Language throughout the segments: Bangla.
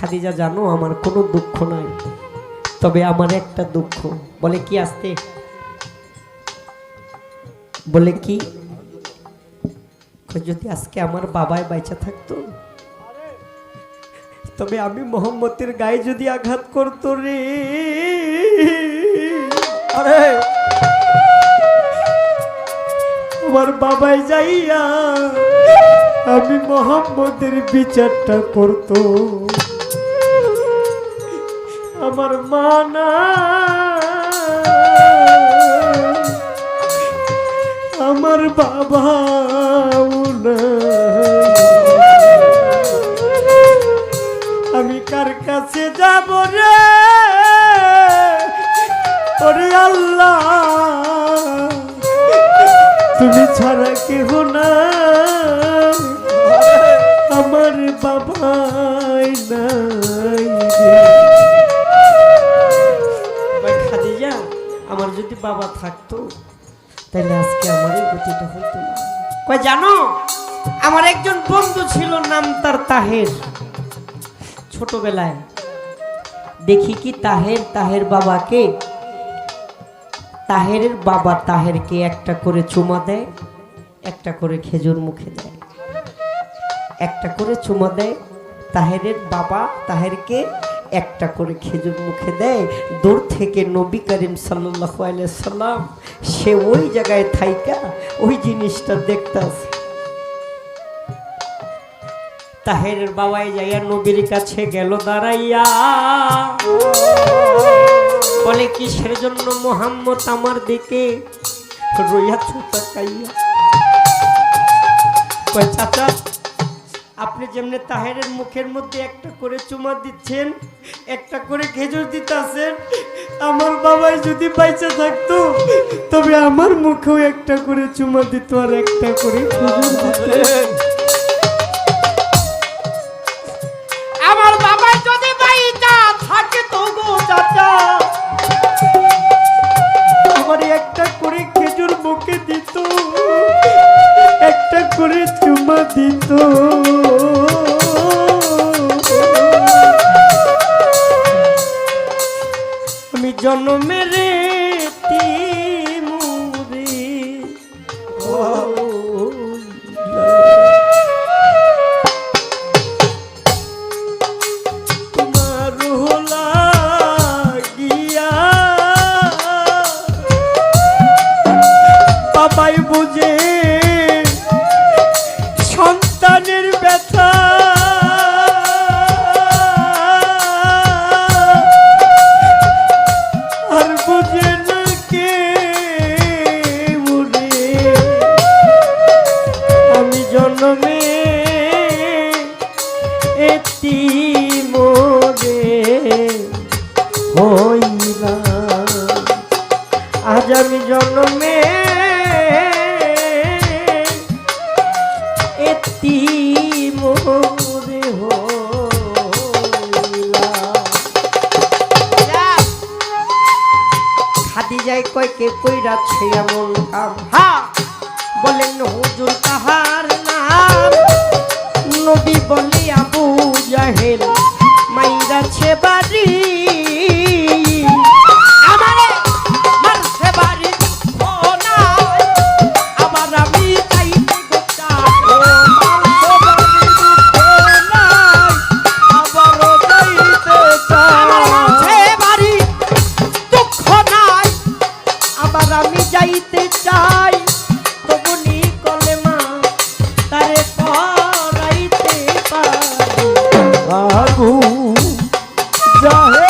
খাদিজা, জানো, আমার কোনো দুঃখ নাই। তবে আমার একটা দুঃখ। বলে, কি আসতে? বলে, কি? যদি আজকে আমার বাবাই বাইচা থাকতো, তবে আমি মোহাম্মতের গায়ে যদি আঘাত করতো রে। আরে! আমার বাবাই যাইয়া আমি মোহাম্মদের বিচারটা করতো। আমার মা না আমার বাবা আমি কার কাছে যাব রে? ওরে আল্লাহ। তুমি ছাড়া কেহ না বাবা থাকতো তাহলে আজকে আমার এই গতিটা হতো না। কয়, জানো, আমার একজন বন্ধু ছিল, নাম তার তাহের। ছোটবেলায় দেখি কি তাহের তাহের বাবাকে, তাহেরের বাবা তাহেরকে একটা করে চুমা দেয়, একটা করে খেজুর মুখে দেয়। একটা করে চুমা দেয়, তাহেরের বাবা তাহেরকে একটা করে খেজুর মুখে দেয়, দূর থেকে নবী করিম সাল্লাহ সাল্লাম, সে ওই জায়গায় থাইকা, ওই জিনিসটা দেখতাছে। তাহেরের বাবাই যাইয়া নবীর কাছে গেল দাঁড়াইয়া। বলে, কিসের জন্য মোহাম্মদ আমার দিকে রইয়া চাচা আপনি যেমনি তাহেরের মুখের মধ্যে একটা করে চুমা দিচ্ছেন, একটা করে খেজুর দিতেছেন, আমার বাবাই যদি বাইচা থাকতো, তবে আমার মুখেও একটা করে চুমা দিত আর একটা করে খেজুর দিত। আগু জাহেলে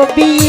Congo Beat.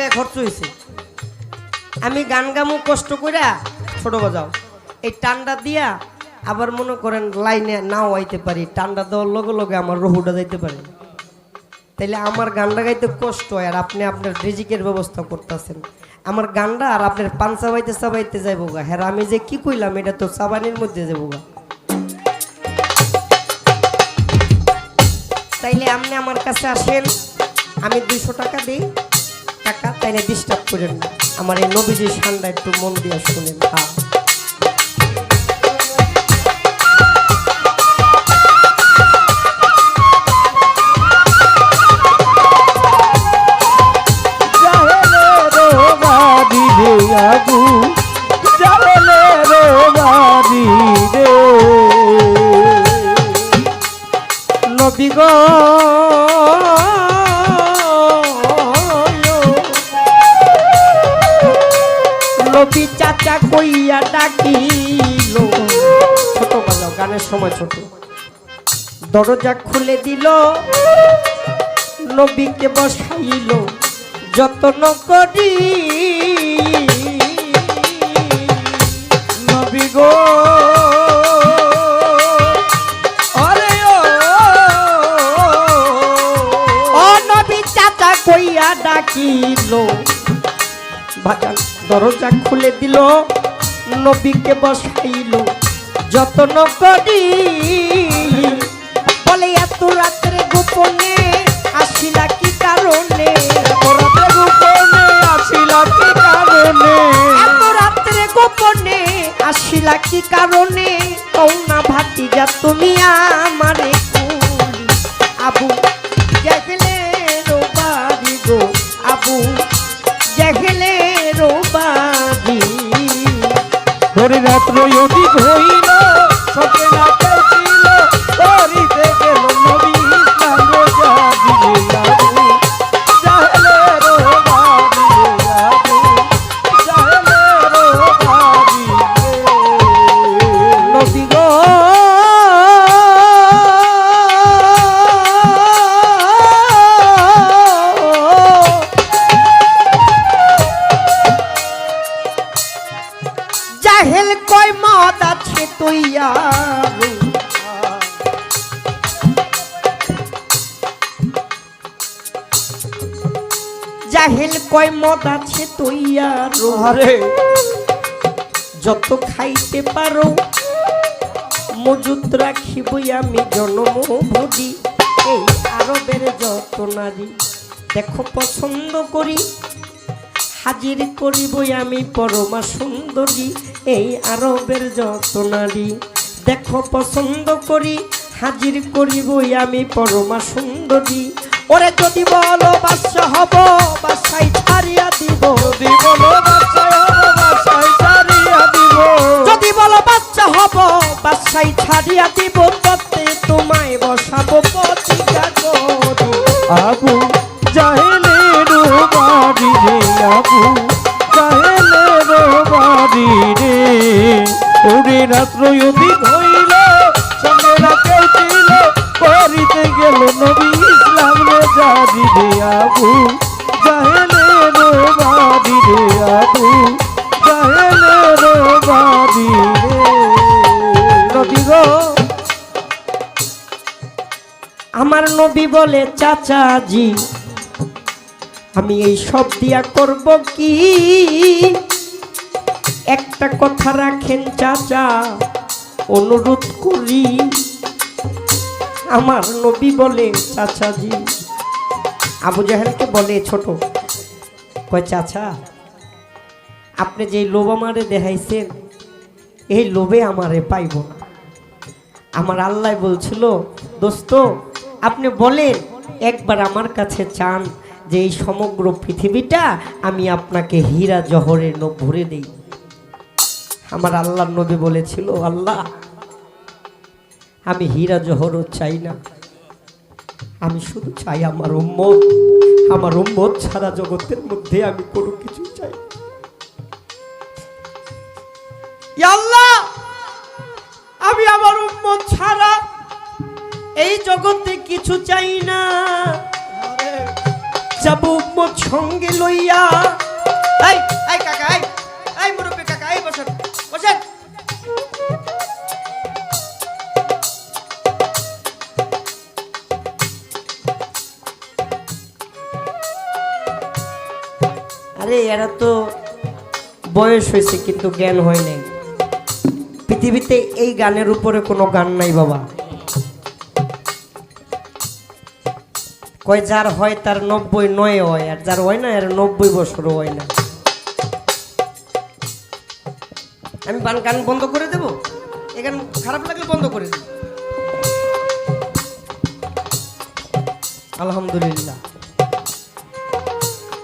টাকা খরচ হয়েছে আমি গান গামু কষ্ট কইরা ছোট বাজাও। এই টান্ডা দিয়া আবার মনে করেন লাইনে নাও আইতে পারি, টান্ডা দেওয়ার লগে লগে আমার রহুটা যাইতে পারে। তাইলে আমার গানটা গাইতে কষ্ট হয় আর আপনি আপনার রিজিকের ব্যবস্থা করতেছেন। আমার গানটা আর আপনার পান চাবাইতে চাবাইতে যাইব গা। হ্যাঁ আমি যে কি কইলাম, এটা তো চাবানির মধ্যে যাব গা। তাইলে আপনি আমার কাছে আসেন, আমি দুইশো টাকা দিই। টাকা তাইলে ডিস্টার্ব করেন না। আমার এই নবীজি সান্ডা একটু মন দিয়ে শুনেন হ্যাঁ নবী গো। কইয়া ডাকিল। ছোট বাজাও, গানের সময় ছোট। দরজা খুলে দিল, নবীকে বসাইল, যত্ন করি। নবী গো কইয়া ডাকিল। বাজান, দরজা খুলে দিল নবীকে বসাইল যত্ন করি। বলে এত রাত্রে গোপনে আসিলা কি কারণে? গোপনে আসিলা কি কারণে? এত রাত্রে গোপনে আসিলা কি কারণে? কৌনা ভাতিজা তুমি আমারে রাত্র অধিক জাহেল কয়, মদ আছে তৈয়ারু আরে যত খাইতে পারো, মজুত রাখিবই আমি জন্ম ভরি এই আরবের যত নারী, দেখো পছন্দ করি। হাজির করিবই আমি পরমা সুন্দরী। এই আরবের যত নারী, দেখো পছন্দ করি। হাজির করিবই আমি পরমা সুন্দরী। ওরে যদি বলো হব বাসাই ছাড়িয়া দিব। যদি বলো বাচ্চায় হব বাচ্চায় ছাড়িয়া দিব। যদি বলো বাচ্চা হব বাচ্চাই ছাড়িয়া দিব তত্ত্বে তোমায় বসাবো পতিতা গরু। আবু জাহেলের বাড়ি রে আবু জাহেলের বাড়ি রে। ওরে রাত্র অধিক আমার নবী বলে, চাচাজি, আমি এই সব দিয়া করব কি? একটা কথা রাখেন, চাচা, অনুরোধ করি। আমার নবী বলে, চাচাজি আবু জাহেলকে বলে, ছোট। কয়, চাচা, আপনি যে লোভ আমারে দেখাইছেন, এই লোভে আমারে পাইব আমার আল্লাহ বলছিল, দোস্ত, আপনি বলেন, একবার আমার কাছে চান যে এই সমগ্র পৃথিবীটা আমি আপনাকে হীরা জহরের ভরে দেই। আমার আল্লাহ নবী বলেছিল, আল্লাহ, আমি হীরা জহরও চাই না। আমি শুধু চাই আমার উম্মত। আমার উম্মত সারা জগতের মধ্যে আমি কোনো কিছু চাই আল্লাহ, আমি আমার উম্মত ছাড়া এই জগতে কিছু চাই না। যাব উম্মত সঙ্গে লইয়া। এই কাকা, এই। এরা তো বয়স হয়েছে, কিন্তু জ্ঞান হয় নাই। পৃথিবীতে এই গানের উপরে কোনো গান নাই বাবা। কয় যার হয় তার নব্বই নয় হয়, আর যার হয় না এর নব্বই বছরও হয় না। আমি গান গান বন্ধ করে দেব? এই গান খারাপ লাগলে বন্ধ করে দেব। আলহামদুলিল্লাহ।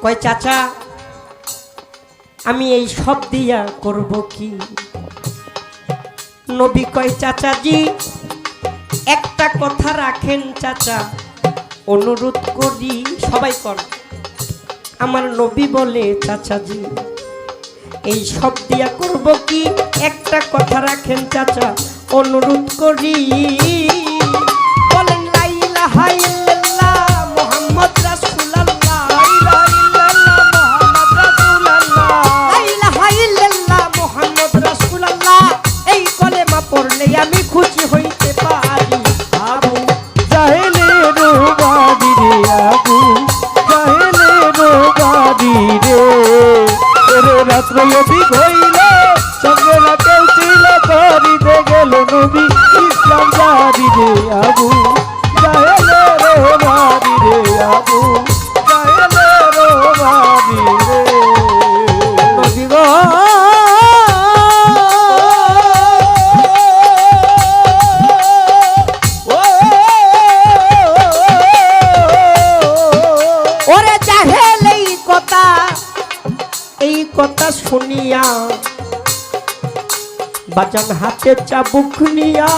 কয় চাচা আমি এই সব দিয়া করব কি? নবী কয়, চাচাজি, একটা কথা রাখেন চাচা, অনুরোধ করি সবাই কর আমার নবী বলে, চাচাজি, এই সব দিয়া করব কি? একটা কথা রাখেন চাচা, অনুরোধ করি। বলেন, লা ইলাহা রাত্র শুনিয়া বাজান হাতে চাবুক নিয়া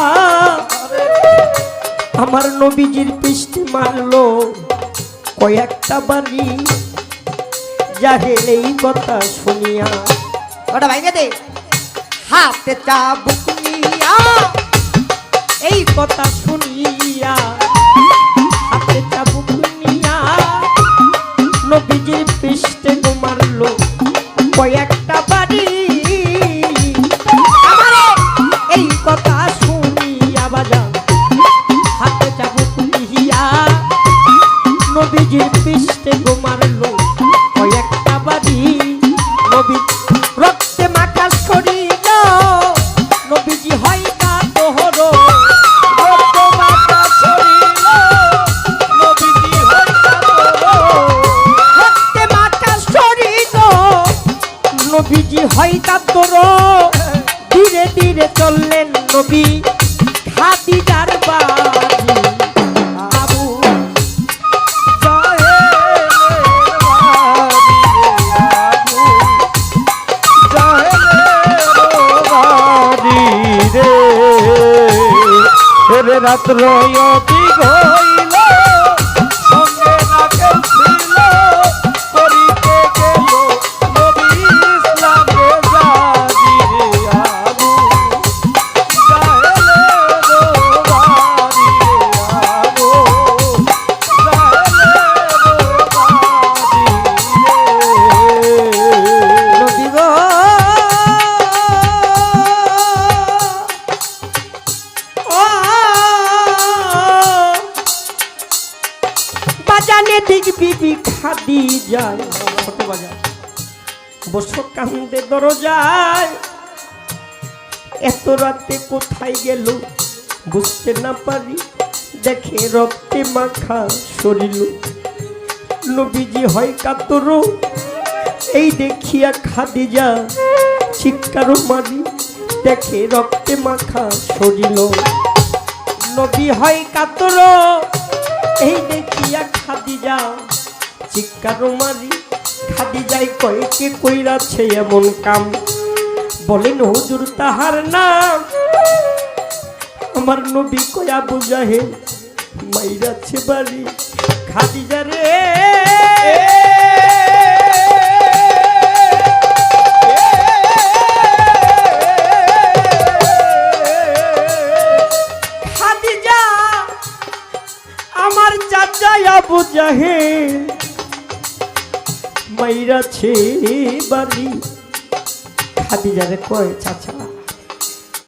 আমার নবীজির পৃষ্ঠে মারলো কয়েকটা বাড়ি জাহেল এই কথা শুনিয়া ওটা ভাইকে দে হাতে চাবুক নিয়া এই কথা শুনিয়া নবীজি হয় তা তোর। ধীরে ধীরে চললেন নবী। খাদিজার বাড়ি। আবু রাত্র অধিক হইল দরজায়। এত রাতে কোথায় গেল বুঝতে না পারি। দেখে রক্তে মাখা শরীর। নবীজি হয় কাতরো। এই দেখিয়া খাদিজা চিৎকার মারি। দেখে রক্তে মাখা সরিল নবী হয় কাতর। এই দেখিয়া খাদিজা চিৎকার মারি। খাদিজাই কয়েকে কইরাছে এমন কাম? বলেন হুজুর, তাহার নাম। আমার নবী কয়া বুঝাহে মাইরাছে বাড়ি খাদিজা রে। আমার চাচা আবু জাহে মাইরাছে বাড়ি খাদিজারে কয় চাচা